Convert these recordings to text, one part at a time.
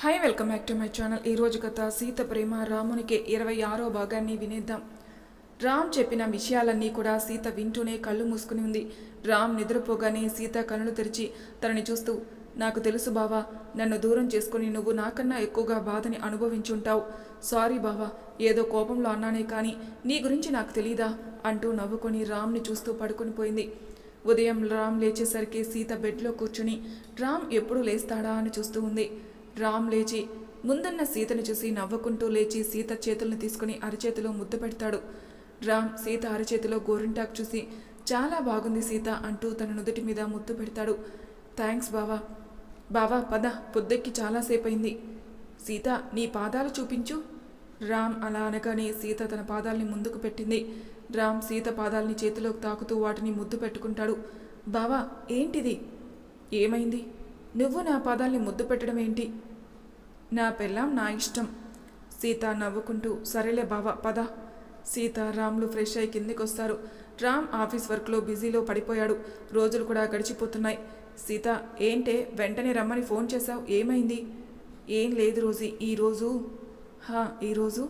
Hi welcome back to my channel ఈరోజు కథ సీత ప్రేమ రామునికి ఇరవై ఆరో భాగాన్ని వినేద్దాం. రామ్ చెప్పిన విషయాలన్నీ కూడా సీత వింటూనే కళ్ళు మూసుకుని ఉంది. రామ్ నిద్రపోగానే సీత కళ్ళు తెరిచి తనని చూస్తూ నాకు తెలుసు బావా నన్ను దూరం చేసుకుని నువ్వు నాకన్నా ఎక్కువగా బాధని అనుభవించుంటావు. సారీ బావా ఏదో కోపంలో అన్నానే కానీ నీ గురించి నాకు తెలీదా? అంటూ నవ్వుకొని రామ్ని చూస్తూ పడుకొని పోయింది. ఉదయం రామ్ లేచేసరికి సీత బెడ్లో కూర్చుని రామ్ ఎప్పుడు లేస్తాడా? అని చూస్తూ ఉంది. రామ్ లేచి ముందున్న సీతను చూసి నవ్వుకుంటూ లేచి సీత చేతులను తీసుకుని అరచేతిలో ముద్దు పెడతాడు. రామ్ సీత అరచేతిలో గోరింటాకు చూసి చాలా బాగుంది సీత అంటూ తన నుదుటి మీద ముద్దు పెడతాడు. థ్యాంక్స్ బావా. బావా పద పొద్దెక్కి చాలాసేపు అయింది సీత నీ పాదాలు చూపించు. రామ్ అలా అనగానే సీత తన పాదాల్ని ముందుకు పెట్టింది. రామ్ సీత పాదాల్ని చేతిలోకి తాకుతూ వాటిని ముద్దు పెట్టుకుంటాడు. బావా ఏంటిది? ఏమైంది? నువ్వు నా పాదాల్ని ముద్దు పెట్టడం ఏంటి? నా పెళ్ళాం నా ఇష్టం. సీత నవ్వుకుంటూ సరేలే బావ పద. సీత రామ్లు ఫ్రెష్ అయి కిందికి వస్తారు రామ్ ఆఫీస్ వర్క్లో బిజీలో పడిపోయాడు. రోజులు కూడా గడిచిపోతున్నాయి. సీత ఏంటే? వెంటనే రమ్మని ఫోన్ చేశావు? ఏమైంది? ఏం లేదు రోజీ ఈరోజు హా ఈరోజు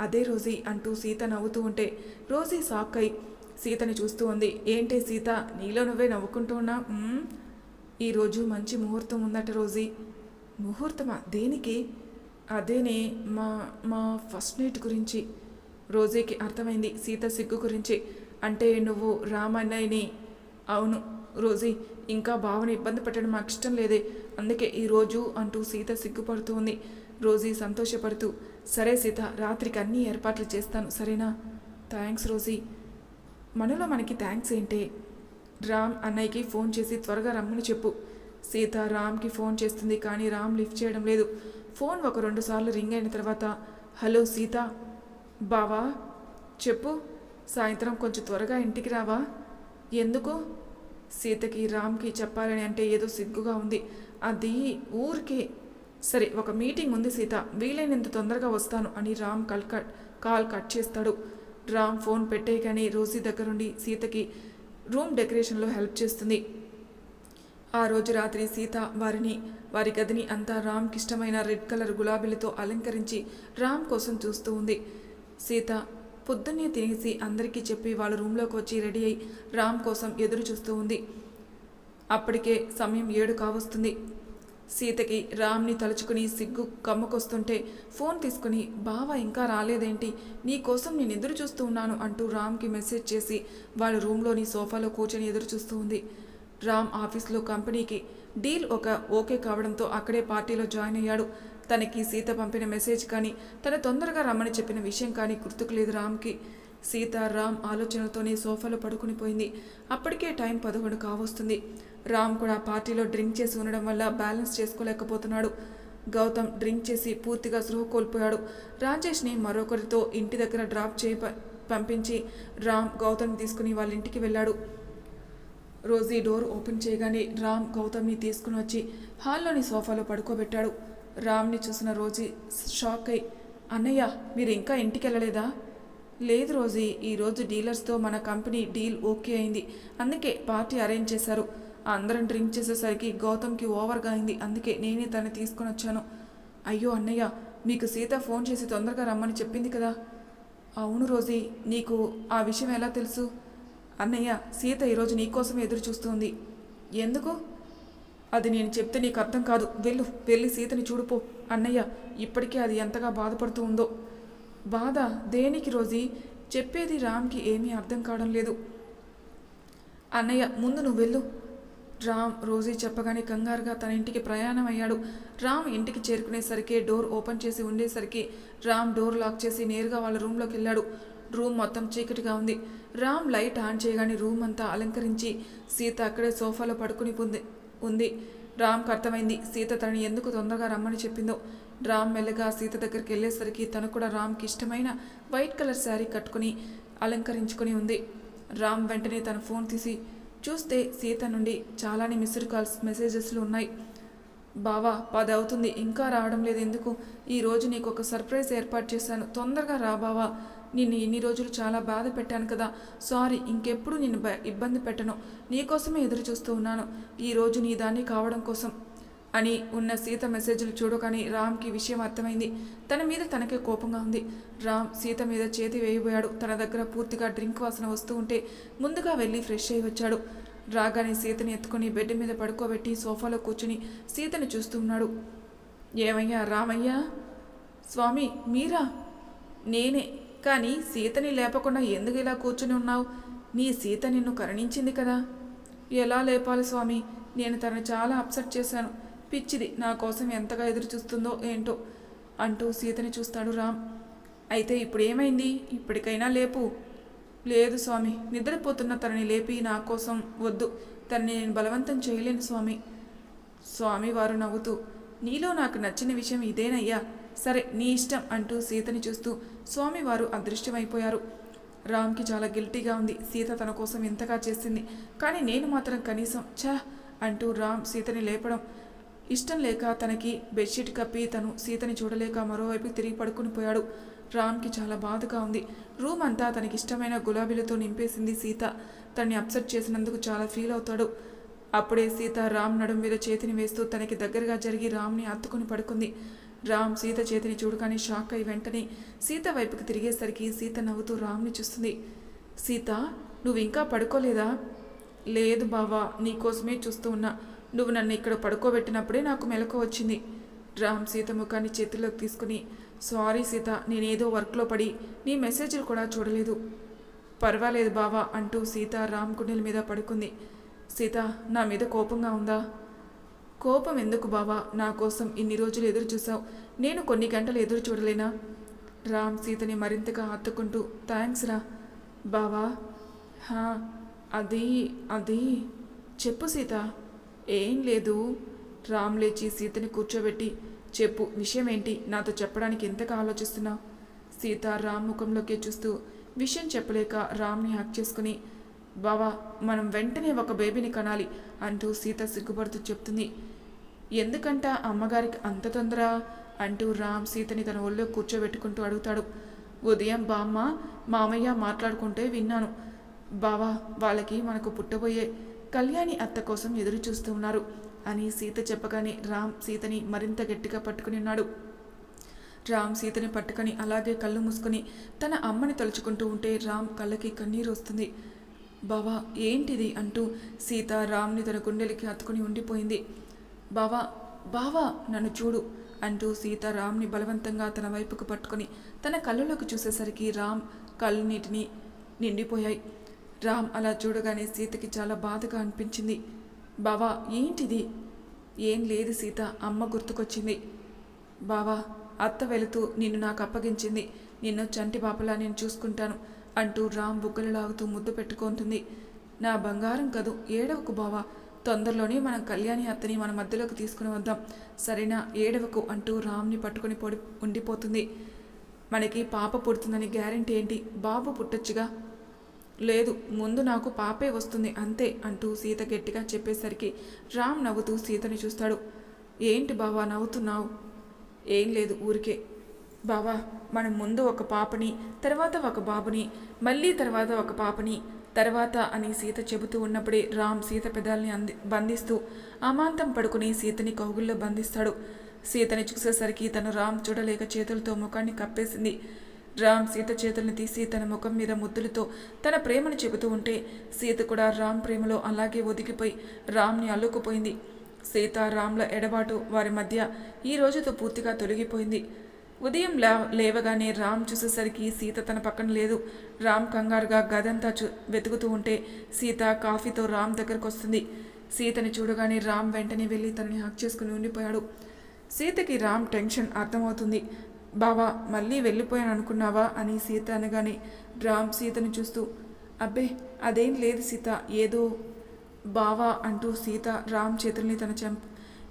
అదే రోజీ అంటూ సీత నవ్వుతూ ఉంటే రోజీ షాక్ అయి సీతని చూస్తూ ఉంది. ఏంటే సీత నీలో నువ్వే నవ్వుకుంటూ ఉన్నా ఈరోజు మంచి ముహూర్తం ఉందట రోజీ. ముహూర్తమా? దేనికి? అదేనే మా మా ఫస్ట్ నైట్ గురించి. రోజీకి అర్థమైంది సీత సిగ్గు గురించి. అంటే నువ్వు రామన్నయ్యని. అవును రోజీ ఇంకా భావన ఇబ్బంది పెట్టడం మాకు ఇష్టం లేదే. అందుకే ఈరోజు అంటూ సీత సిగ్గుపడుతూ ఉంది. రోజీ సంతోషపడుతూ సరే సీత రాత్రికి అన్ని ఏర్పాట్లు చేస్తాను సరేనా? Thanks Rosie. మనలో మనకి థ్యాంక్స్ ఏంటే? రామ్ అన్నయ్యకి ఫోన్ చేసి త్వరగా రమ్మని చెప్పు. సీత రామ్కి ఫోన్ చేస్తుంది కానీ రామ్ లిఫ్ట్ చేయడం లేదు. ఫోన్ ఒక రెండు సార్లు రింగ్ అయిన తర్వాత హలో సీత బావా చెప్పు సాయంత్రం కొంచెం త్వరగా ఇంటికి రావా? ఎందుకు? సీతకి రామ్కి చెప్పాలని అంటే ఏదో సిగ్గుగా ఉంది. అది ఊరికే సరే ఒక మీటింగ్ ఉంది సీత వీలైనంత తొందరగా వస్తాను అని Ram call cut call cut చేస్తాడు. రామ్ ఫోన్ పెట్టేయగానే రోజీ దగ్గరుండి సీతకి రూమ్ డెకరేషన్లో హెల్ప్ చేస్తుంది. ఆ రోజు రాత్రి సీత వారిని వారి గదిని అంతా రామ్కి ఇష్టమైన రెడ్ కలర్ గులాబీలతో అలంకరించి రామ్ కోసం చూస్తూ ఉంది. సీత పొద్దున్నే తినేసి అందరికీ చెప్పి వాళ్ళ రూమ్లోకి వచ్చి రెడీ అయి రామ్ కోసం ఎదురు చూస్తూ ఉంది. అప్పటికే సమయం ఏడు కావస్తుంది. సీతకి రామ్ని తలుచుకుని సిగ్గు కమ్ముకొస్తుంటే ఫోన్ తీసుకుని బావ ఇంకా రాలేదేంటి? నీ కోసం నేను ఎదురు చూస్తూ ఉన్నాను అంటూ రామ్కి మెసేజ్ చేసి వాళ్ళ రూమ్లోని సోఫాలో కూర్చొని ఎదురు చూస్తూ ఉంది. రామ్ ఆఫీస్లో కంపెనీకి డీల్ ఒక ఓకే కావడంతో అక్కడే పార్టీలో జాయిన్ అయ్యాడు. తనకి సీత పంపిన మెసేజ్ కానీ తన తొందరగా రమ్మని చెప్పిన విషయం కానీ గుర్తుకు లేదు రామ్కి. సీత రామ్ ఆలోచనలతోనే సోఫాలో పడుకుని పోయింది. అప్పటికే టైం పదకొండు కావస్తుంది. రామ్ కూడా పార్టీలో డ్రింక్ చేసి ఉండడం వల్ల బ్యాలెన్స్ చేసుకోలేకపోతున్నాడు. గౌతమ్ డ్రింక్ చేసి పూర్తిగా సృహ కోల్పోయాడు. రాజేష్ని మరొకరితో ఇంటి దగ్గర డ్రాప్ చేయి పంపించి రామ్ గౌతమ్ తీసుకుని వాళ్ళ ఇంటికి వెళ్ళాడు. రోజీ డోర్ ఓపెన్ చేయగానే రామ్ గౌతమ్ని తీసుకుని వచ్చి హాల్లోని సోఫాలో పడుకోబెట్టాడు. రామ్ని చూసిన రోజీ షాక్ అయి అన్నయ్య మీరు ఇంకా ఇంటికి వెళ్ళలేదా లేదు రోజీ ఈరోజు డీలర్స్తో మన కంపెనీ డీల్ ఓకే అయింది. అందుకే పార్టీ అరేంజ్ చేశారు. అందరం డ్రింక్ చేసేసరికి గౌతమ్కి ఓవర్గా అయింది. అందుకే నేనే తను తీసుకొని వచ్చాను. అయ్యో అన్నయ్య మీకు సీత ఫోన్ చేసి తొందరగా రమ్మని చెప్పింది కదా. అవును రోజీ నీకు ఆ విషయం ఎలా తెలుసు? అన్నయ్య సీత ఈరోజు నీకోసమే ఎదురు చూస్తుంది. ఎందుకు? అది నేను చెప్తే నీకు అర్థం కాదు. వెళ్ళు వెళ్ళి సీతని చూడుపో అన్నయ్య ఇప్పటికే అది ఎంతగా బాధపడుతూ ఉందో. బాధ దేనికి రోజీ? చెప్పేది రామ్కి ఏమీ అర్థం కావడం లేదు. అన్నయ్య ముందు నువ్వు వెళ్ళు. రామ్ రోజీ చెప్పగానే కంగారుగా తన ఇంటికి ప్రయాణం అయ్యాడు. రామ్ ఇంటికి చేరుకునేసరికి డోర్ ఓపెన్ చేసి ఉండేసరికి రామ్ డోర్ లాక్ చేసి నేరుగా వాళ్ళ రూమ్లోకి వెళ్ళాడు. రూమ్ మొత్తం చీకటిగా ఉంది. రామ్ లైట్ ఆన్ చేయగానే రూమ్ అంతా అలంకరించి సీత అక్కడే సోఫాలో పడుకుని ఉంది ఉంది. రామ్కి అర్థమైంది సీత తనని ఎందుకు తొందరగా రమ్మని చెప్పిందో. రామ్ మెల్లగా సీత దగ్గరికి వెళ్ళేసరికి తను కూడా రామ్కి ఇష్టమైన వైట్ కలర్ శారీ కట్టుకుని అలంకరించుకుని ఉంది. రామ్ వెంటనే తన ఫోన్ తీసి చూస్తే సీత నుండి చాలానే మిస్డ్ కాల్స్ మెసేజెస్లు ఉన్నాయి. బావా పది అవుతుంది. ఇంకా రావడం లేదు. ఎందుకు? ఈ రోజు నీకు ఒక సర్ప్రైజ్ ఏర్పాటు చేశాను. తొందరగా రా బావా. నిన్ను ఇన్ని రోజులు చాలా బాధ పెట్టాను కదా. సారీ ఇంకెప్పుడు నిన్ను బ- ఇబ్బంది పెట్టను. నీకోసమే ఎదురు చూస్తూ ఉన్నాను. ఈ రోజు నీ దాన్ని కావడం కోసం. అని ఉన్న సీత మెసేజ్లు చూడగానే రామ్కి విషయం అర్థమైంది. తన మీద తనకే కోపంగా ఉంది. రామ్ సీత మీద చేతి వేయబోయాడు. తన దగ్గర పూర్తిగా డ్రింక్ వాసన వస్తూ ఉంటే ముందుగా వెళ్ళి ఫ్రెష్ అయి వచ్చాడు. రాగానే సీతని ఎత్తుకొని బెడ్ మీద పడుకోబెట్టి సోఫాలో కూర్చుని సీతని చూస్తూ ఉన్నాడు. ఏమయ్యా రామయ్యా? స్వామి మీరా? నేనే. కానీ సీతని లేపకుండా ఎందుకు ఇలా కూర్చుని ఉన్నావు? నీ సీత నిన్ను కరుణించింది కదా. ఎలా లేపాలి స్వామి? నేను తనని చాలా అప్సెట్ చేశాను. పిచ్చిది నా కోసం ఎంతగా ఎదురు చూస్తుందో ఏంటో అంటూ సీతని చూస్తాడు రామ్. అయితే ఇప్పుడు ఏమైంది ఇప్పటికైనా లేపు. లేదు స్వామి నిద్రపోతున్న తనని లేపి నా కోసం వద్దు. తనని నేను బలవంతం చేయలేను స్వామి. స్వామి వారు నవ్వుతూ నీలో నాకు నచ్చిన విషయం ఇదేనయ్యా. సరే నీ ఇష్టం అంటూ సీతని చూస్తూ స్వామివారు అదృశ్యమైపోయారు. రామ్కి చాలా గిల్టీగా ఉంది. సీత తన కోసం ఎంతగా చేసింది. కానీ నేను మాత్రం కనీసం ఛా అంటూ రామ్ సీతని లేపడం ఇష్టం లేక తనకి బెడ్షీట్ కప్పి తను సీతని చూడలేక మరోవైపు తిరిగి పడుకుని పోయాడు. రామ్కి చాలా బాధగా ఉంది. రూమ్ అంతా తనకి ఇష్టమైన గులాబీలతో నింపేసింది సీత. తన్ని అప్సెట్ చేసినందుకు చాలా ఫీల్ అవుతాడు. అప్పుడే సీత రామ్ నడుం మీద చేతిని వేస్తూ తనకి దగ్గరగా జరిగి రామ్ని హత్తుకుని పడుకుంది. రామ్ సీత చేతిని చూడగానే షాక్ అయి వెంటనే సీత వైపుకి తిరిగేసరికి సీత నవ్వుతూ రామ్ని చూస్తుంది. సీత నువ్వు ఇంకా పడుకోలేదా? లేదు బావా నీకోసమే చూస్తూ ఉన్నా. నువ్వు నన్ను ఇక్కడ పడుకోబెట్టినప్పుడే నాకు మెలకు వచ్చింది. రామ్ సీత ముఖాన్ని చేతిలోకి తీసుకుని సారీ సీత నేనేదో వర్క్లో పడి నీ మెసేజ్లు కూడా చూడలేదు. పర్వాలేదు బావా అంటూ సీత రామ్ గుండెల మీద పడుకుంది. సీత నా మీద కోపంగా ఉందా? కోపం ఎందుకు బావా? నా కోసం ఇన్ని రోజులు ఎదురు చూసావు నేను కొన్ని గంటలు ఎదురు చూడలేనా? రామ్ సీతని మరింతగా హత్తుకుంటూ థ్యాంక్స్ రా. బావా? హా అది అది చెప్పు సీత. ఏం లేదు. రామ్ లేచి సీతని కూర్చోబెట్టి చెప్పు విషయం ఏంటి నాతో చెప్పడానికి ఎంతగా ఆలోచిస్తున్నా? సీత రామ్ ముఖంలోకి చూస్తూ విషయం చెప్పలేక రామ్ని హ్యాక్ చేసుకుని బావా మనం వెంటనే ఒక బేబీని కనాలి అంటూ సీత సిగ్గుపడుతూ చెప్తుంది. ఎందుకంట అమ్మగారికి అంత తొందర? అంటూ రామ్ సీతని తన ఒళ్ళో కూర్చోబెట్టుకుంటూ అడుగుతాడు. ఉదయం బామ్మ మామయ్య మాట్లాడుకుంటే విన్నాను. బావా వాళ్ళకి మనకు పుట్టబోయే కళ్యాణి అత్త కోసం ఎదురు చూస్తూ ఉన్నారు. అని సీత చెప్పగానే రామ్ సీతని మరింత గట్టిగా పట్టుకుని ఉన్నాడు. రామ్ సీతని పట్టుకొని అలాగే కళ్ళు మూసుకొని తన అమ్మని తలుచుకుంటూ ఉంటే రామ్ కళ్ళకి కన్నీరు వస్తుంది. బావా ఏంటిది అంటూ సీత రామ్ని తన గుండెలకి హత్తుకుని ఉండిపోయింది. బావా బావా నన్ను చూడు అంటూ సీత రామ్ని బలవంతంగా తన వైపుకు పట్టుకొని తన కళ్ళలోకి చూసేసరికి రామ్ కళ్ళు నీటిని నిండిపోయాయి. రామ్ అలా చూడగానే సీతకి చాలా బాధగా అనిపించింది. బావా ఏంటిది? ఏం లేదు సీత అమ్మ గుర్తుకొచ్చింది. బావా అత్త వెళుతూ నిన్ను నాకు అప్పగించింది. నిన్ను చంటి పాపలా నేను చూసుకుంటాను అంటూ రామ్ బుగ్గలు లాగుతూ ముద్దు పెట్టుకుంటుంది. నా బంగారం కదూ? ఏడవకు బావా. తొందరలోనే మనం కళ్యాణి అత్తని మన మధ్యలోకి తీసుకుని వద్దాం. సరేనా? ఏడవకు అంటూ రామ్ని పట్టుకొని పొడి ఉండిపోతుంది. మనకి పాప పుడుతుందని గ్యారెంటీ ఏంటి? బాబు పుట్టొచ్చుగా. లేదు ముందు నాకు పాపే వస్తుంది అంతే అంటూ సీత గట్టిగా చెప్పేసరికి రామ్ నవ్వుతూ సీతని చూస్తాడు. ఏంటి బావా నవ్వుతున్నావు? ఏం లేదు ఊరికే. బావా మనం ముందు ఒక పాపని తర్వాత ఒక బాబుని మళ్ళీ తర్వాత ఒక పాపని తర్వాత అని సీత చెబుతూ ఉన్నప్పుడే రామ్ సీత పెదాల్ని అంది బంధిస్తూ అమాంతం పడుకుని సీతని కౌగుల్లో బంధిస్తాడు. సీతని చూసేసరికి తను రామ్ చూడలేక చేతులతో ముఖాన్ని కప్పేసింది. రామ్ సీత చేతుల్ని తీసి తన ముఖం మీద ముద్దులతో తన ప్రేమను చెబుతూ ఉంటే సీత కూడా రామ్ ప్రేమలో అలాగే ఒదిగిపోయి రామ్ని అల్లుకుపోయింది. సీత రామ్ల ఎడబాటు వారి మధ్య ఈ రోజుతో పూర్తిగా తొలగిపోయింది. ఉదయం లేవగానే రామ్ చూసేసరికి సీత తన పక్కన లేదు. రామ్ కంగారుగా గదంతా చూ వెతుకుతూ ఉంటే సీత కాఫీతో రామ్ దగ్గరకు వస్తుంది. సీతని చూడగానే రామ్ వెంటనే వెళ్ళి తనని హక్ చేసుకుని ఉండిపోయాడు. సీతకి రామ్ టెన్షన్ అర్థమవుతుంది. బావా మళ్ళీ వెళ్ళిపోయాను అనుకున్నావా అని సీత అనగానే రామ్ సీతని చూస్తూ అబ్బే అదేం లేదు సీత ఏదో బావా అంటూ సీత రామ్ చేతుల్ని తన చెంప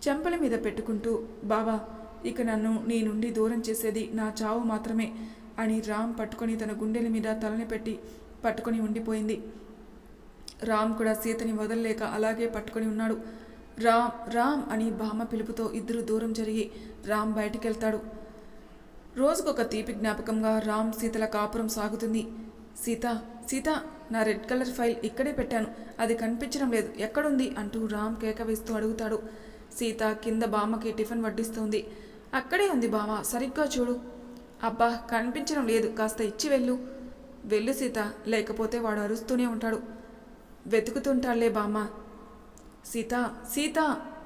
చెంపల మీద పెట్టుకుంటూ బావా ఇక నన్ను నీ నుండి దూరం చేసేది నా చావు మాత్రమే అని రామ్ పట్టుకొని తన గుండెల మీద తలని పెట్టి పట్టుకొని ఉండిపోయింది. రామ్ కూడా సీతని వదలలేక అలాగే పట్టుకొని ఉన్నాడు. రామ్ రామ్ అని భామ పిలుపుతో ఇద్దరు దూరం జరిగి రామ్ బయటికెళ్తాడు. రోజుకొక తీపి జ్ఞాపకంగా రామ్ సీతల కాపురం సాగుతుంది. సీత సీత నా రెడ్ కలర్ ఫైల్ ఇక్కడే పెట్టాను. అది కనిపించడం లేదు. ఎక్కడుంది? అంటూ రామ్ కేక వేస్తూ అడుగుతాడు. సీత కింద బామ్మకి టిఫిన్ వడ్డిస్తుంది. అక్కడే ఉంది బావ సరిగ్గా చూడు. అబ్బా కనిపించడం లేదు. కాస్త ఇచ్చి వెళ్ళు. వెళ్ళు సీత. లేకపోతే వాడు అరుస్తూనే ఉంటాడు. వెతుకుతుంటాడులే బామ్మ. సీత సీత!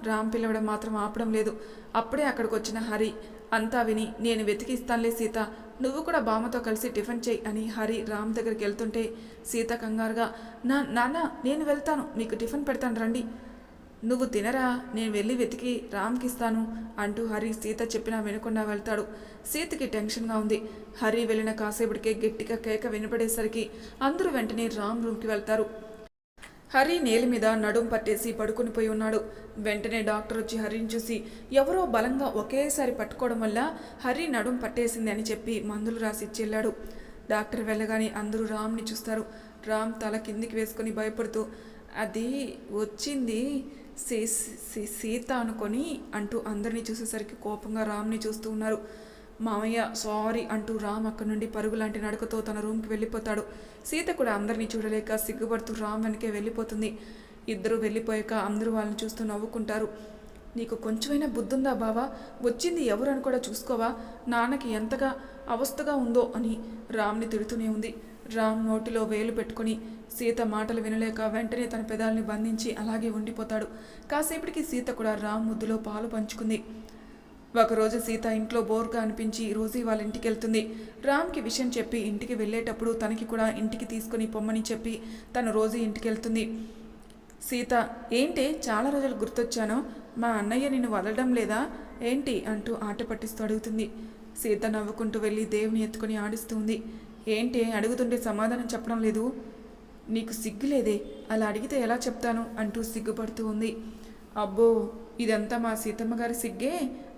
రామ్ పిలవడం మాత్రం ఆపడం లేదు. అప్పుడే అక్కడికి వచ్చిన హరి. అంతా విని నేను వెతికిస్తానులే సీత. నువ్వు కూడా బామ్మతో కలిసి టిఫిన్ చేయి అని హరి రామ్ దగ్గరికి వెళ్తుంటే సీత కంగారుగా నా నాన్న నేను వెళ్తాను. మీకు టిఫిన్ పెడతాను రండి. నువ్వు తినరా? నేను వెళ్ళి వెతికి రామ్కి ఇస్తాను అంటూ హరి సీత చెప్పినా వినకుండా వెళ్తాడు. సీతకి టెన్షన్గా ఉంది. హరి వెళ్ళిన కాసేపటికే గట్టిగా కేక వినపడేసరికి అందరూ వెంటనే రామ్ రూమ్కి వెళ్తారు. హరి నేల మీద నడుం పట్టేసి పడుకుని పోయి ఉన్నాడు. వెంటనే డాక్టర్ వచ్చి హరిని చూసి ఎవరో బలంగా ఒకేసారి పట్టుకోవడం వల్ల హరి నడుం పట్టేసింది అని చెప్పి మందులు రాసి ఇచ్చెళ్ళాడు డాక్టర్ వెళ్ళగానే అందరూ రామ్ని చూస్తారు. రామ్ తల కిందికి వేసుకొని భయపడుతూ అది వచ్చింది సీ- సీత అనుకొని అంటూ అందరినీ చూసేసరికి కోపంగా రామ్ని చూస్తూ ఉన్నారు. మామయ్య సారీ అంటూ రామ్ అక్కడి నుండి పరుగు లాంటి నడకతో తన రూమ్కి వెళ్ళిపోతాడు. సీత కూడా అందరినీ చూడలేక సిగ్గుపడుతూ రామ్ వెనకే వెళ్ళిపోతుంది. ఇద్దరూ వెళ్ళిపోయాక అందరూ వాళ్ళని చూస్తూ నవ్వుకుంటారు. నీకు కొంచెమైనా బుద్ధుందా బావా? వచ్చింది ఎవరని కూడా చూసుకోవా? నాన్నకి ఎంతగా అవస్థగా ఉందో అని రామ్ని తిడుతూనే ఉంది. రామ్ నోటిలో వేలు పెట్టుకొని సీత మాటలు వినలేక వెంటనే తన పెదాలని బంధించి అలాగే ఉండిపోతాడు. కాసేపటికి సీత కూడా రామ్ ముద్దులో పాలు పంచుకుంది. ఒకరోజు సీత ఇంట్లో బోర్గా అనిపించి రోజీ వాళ్ళ ఇంటికి వెళ్తుంది. రామ్కి విషయం చెప్పి ఇంటికి వెళ్ళేటప్పుడు తనకి కూడా ఇంటికి తీసుకుని పొమ్మని చెప్పి తను రోజు ఇంటికి వెళ్తుంది. సీత ఏంటి చాలా రోజులు గుర్తొచ్చాను? మా అన్నయ్య నిన్ను వదలడం లేదా? ఏంటి? అంటూ ఆట పట్టిస్తూ అడుగుతుంది. సీత నవ్వుకుంటూ వెళ్ళి దేవుని ఎత్తుకొని ఆడిస్తుంది ఏంటి? అడుగుతుంటే సమాధానం చెప్పడం లేదు? నీకు సిగ్గు లేదే? అలా అడిగితే ఎలా చెప్తాను? అంటూ సిగ్గుపడుతూ ఉంది. అబ్బో! ఇదంతా మా సీతమ్మ గారి సిగ్గే?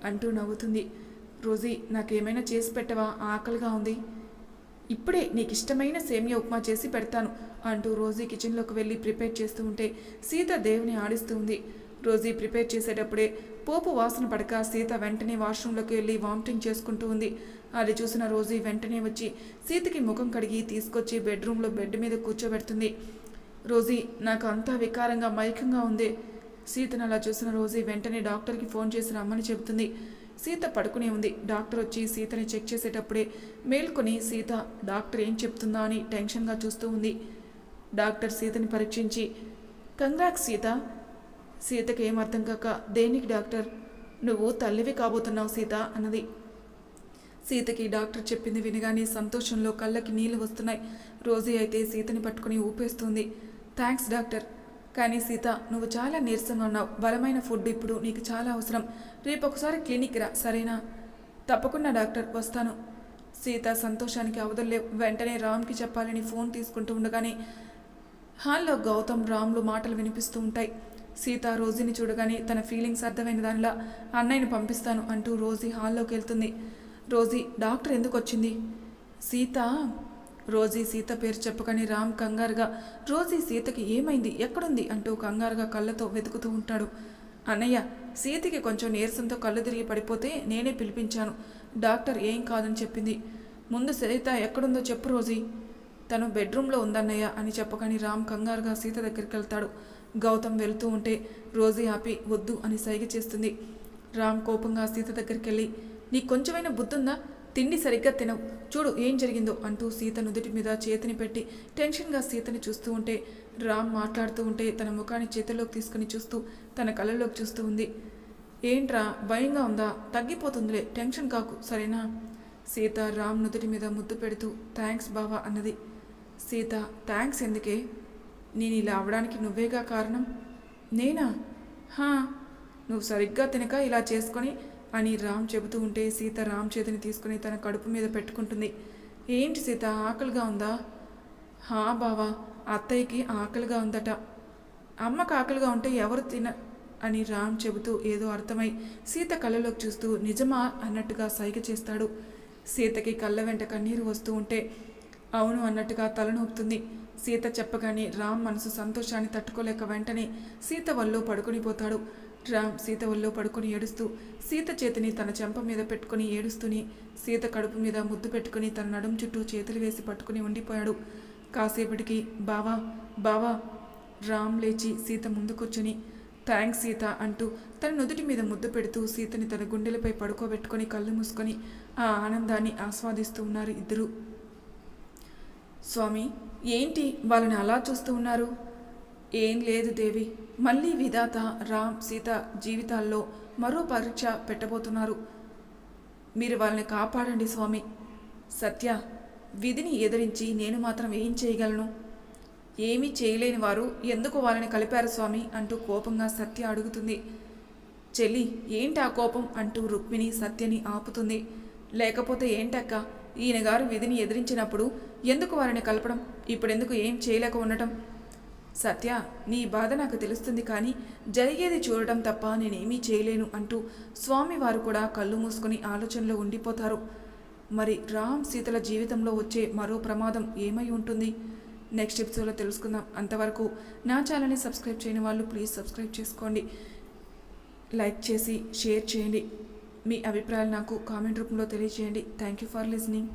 అంటూ నవ్వుతుంది. రోజీ నాకేమైనా చేసి పెట్టవా? ఆకలిగా ఉంది. ఇప్పుడే నీకు ఇష్టమైన సేమియా ఉప్మా చేసి పెడతాను అంటూ రోజీ కిచెన్లోకి వెళ్ళి ప్రిపేర్ చేస్తూ ఉంటే సీత దేవుని ఆడిస్తూ ఉంది. రోజీ ప్రిపేర్ చేసేటప్పుడే పోపు వాసన పడక సీత వెంటనే వాష్రూమ్లోకి వెళ్ళి వామిటింగ్ చేసుకుంటూ ఉంది. అది చూసిన రోజీ వెంటనే వచ్చి సీతకి ముఖం కడిగి తీసుకొచ్చి బెడ్రూమ్లో బెడ్ మీద కూర్చోబెడుతుంది. రోజీ నాకు అంతా వికారంగా మైకంగా ఉంది. సీతను అలా చూసిన రోజీ వెంటనే డాక్టర్కి ఫోన్ చేసి రమ్మని చెబుతుంది. సీత పడుకునే ఉంది. డాక్టర్ వచ్చి సీతని చెక్ చేసేటప్పుడే మేల్కొని సీత డాక్టర్ ఏం చెప్తుందా? అని టెన్షన్గా చూస్తూ ఉంది. డాక్టర్ సీతని పరీక్షించి కంగ్రాక్స్ సీత. సీతకి ఏం అర్థం కాక దేనికి డాక్టర్? నువ్వు తల్లివి కాబోతున్నావు సీత అన్నది. సీతకి డాక్టర్ చెప్పింది వినగానే సంతోషంలో కళ్ళకి నీళ్ళు వస్తున్నాయి. రోజీ అయితే సీతని పట్టుకుని ఊపేస్తుంది. Thanks doctor. కానీ సీత నువ్వు చాలా నీరసంగా ఉన్నావు. బలమైన ఫుడ్ ఇప్పుడు నీకు చాలా అవసరం. రేపు ఒకసారి క్లినిక్ రా సరేనా? తప్పకుండా డాక్టర్. వస్తాను. సీత సంతోషానికి అవదలేవు వెంటనే రామ్కి చెప్పాలని ఫోన్ తీసుకుంటూ ఉండగానే హాల్లో గౌతమ్ రామ్లు మాటలు వినిపిస్తూ ఉంటాయి. సీత రోజీని చూడగానే తన ఫీలింగ్స్ అర్థమైన దానిలా అన్నయ్యని పంపిస్తాను అంటూ రోజీ హాల్లోకి వెళ్తుంది. రోజీ డాక్టర్ ఎందుకు వచ్చింది? సీత! రోజీ సీత పేరు చెప్పకని రామ్ కంగారుగా రోజీ సీతకి ఏమైంది? ఎక్కడుంది? అంటూ కంగారుగా కళ్ళతో వెతుకుతూ ఉంటాడు. అన్నయ్య సీతకి కొంచెం నీరసంతో కళ్ళు తిరిగి పడిపోతే నేనే పిలిపించాను. డాక్టర్ ఏం కాదని చెప్పింది. ముందు సీత ఎక్కడుందో చెప్పు రోజీ. తను బెడ్రూమ్లో ఉందన్నయ్య అని చెప్పకని రామ్ కంగారుగా సీత దగ్గరికి వెళ్తాడు. గౌతమ్ వెళ్తూ ఉంటే రోజీ ఆపి వద్దు అని సైగ చేస్తుంది. రామ్ కోపంగా సీత దగ్గరికి వెళ్ళి నీకు కొంచెమైనా బుద్ధుందా? తిండి సరిగ్గా తినవు. చూడు ఏం జరిగిందో అంటూ సీత నుదుటి మీద చేతిని పెట్టి టెన్షన్గా సీతని చూస్తూ ఉంటే రామ్ మాట్లాడుతూ ఉంటే తన ముఖాన్ని చేతిలోకి తీసుకుని చూస్తూ తన కళ్ళలోకి చూస్తూ ఉంది. ఏంట్రా భయంగా ఉందా? తగ్గిపోతుందిలే టెన్షన్ కాకు సరేనా? సీత రామ్ నుదుటి మీద ముద్దు పెడుతూ థ్యాంక్స్ బావా అన్నది. సీత థ్యాంక్స్ ఎందుకే? నేను ఇలా అవడానికి నువ్వేగా కారణం? నేనా? హా నువ్వు సరిగ్గా తినక ఇలా చేసుకొని అని రామ్ చెబుతూ ఉంటే సీత రామ్ చేతిని తీసుకుని తన కడుపు మీద పెట్టుకుంటుంది. ఏంటి సీత ఆకలిగా ఉందా? హా బావా అత్తయ్యకి ఆకలిగా ఉందట. అమ్మకు ఆకలిగా ఉంటే ఎవరు తిన? అని రామ్ చెబుతూ ఏదో అర్థమై సీత కళ్ళలోకి చూస్తూ నిజమా అన్నట్టుగా సైగ చేస్తాడు. సీతకి కళ్ళ వెంట కన్నీరు వస్తూ ఉంటే అవును అన్నట్టుగా తలనొప్పుతుంది సీత చెప్పగానే రామ్ మనసు సంతోషాన్ని తట్టుకోలేక వెంటనే సీత వల్లో పడుకునిపోతాడు రామ్ సీత ఒళ్ళో పడుకొని ఏడుస్తూ సీత చేతిని తన చెంప మీద పెట్టుకుని ఏడుస్తూనే సీత కడుపు మీద ముద్దు పెట్టుకుని తన నడుం చుట్టూ చేతులు వేసి పట్టుకుని ఉండిపోయాడు. కాసేపటికి బావా బావా రామ్ లేచి సీత ముందు కూర్చుని థ్యాంక్స్ సీత అంటూ తన నుదుటి మీద ముద్దు పెడుతూ సీతని తన గుండెలపై పడుకోబెట్టుకొని కళ్ళు మూసుకొని ఆ ఆనందాన్ని ఆస్వాదిస్తూ ఉన్నారు ఇద్దరు. స్వామి ఏంటి వాళ్ళని అలా చూస్తూ ఉన్నారు? ఏం లేదు దేవి. మళ్ళీ విధాత రామ్ సీత జీవితాల్లో మరో పరీక్ష పెట్టబోతున్నారు. మీరు వాళ్ళని కాపాడండి స్వామి. సత్య విధిని ఎదిరించి నేను మాత్రం ఏం చేయగలను? ఏమీ చేయలేని వారు ఎందుకు వాళ్ళని కలిపారు స్వామి? అంటూ కోపంగా సత్య అడుగుతుంది. చెల్లి ఏంటి ఆ కోపం? అంటూ రుక్మిణి సత్యని ఆపుతుంది. లేకపోతే ఏంటక్క? ఈయన గారు విధిని ఎదిరించినప్పుడు ఎందుకు వారిని కలపడం? ఇప్పుడెందుకు ఏం చేయలేక ఉండటం? సత్య నీ బాధ నాకు తెలుస్తుంది కానీ జరిగేది చూడటం తప్ప నేనేమీ చేయలేను అంటూ స్వామివారు కూడా కళ్ళు మూసుకుని ఆలోచనలో ఉండిపోతారు. మరి రామ్ సీతల జీవితంలో వచ్చే మరో ప్రమాదం ఏమై ఉంటుంది? నెక్స్ట్ ఎపిసోడ్లో తెలుసుకుందాం. అంతవరకు నా ఛానల్ని సబ్స్క్రైబ్ చేయని వాళ్ళు ప్లీజ్ సబ్స్క్రైబ్ చేసుకోండి. లైక్ చేసి షేర్ చేయండి. మీ అభిప్రాయాలు నాకు కామెంట్ రూపంలో తెలియజేయండి. Thank you for listening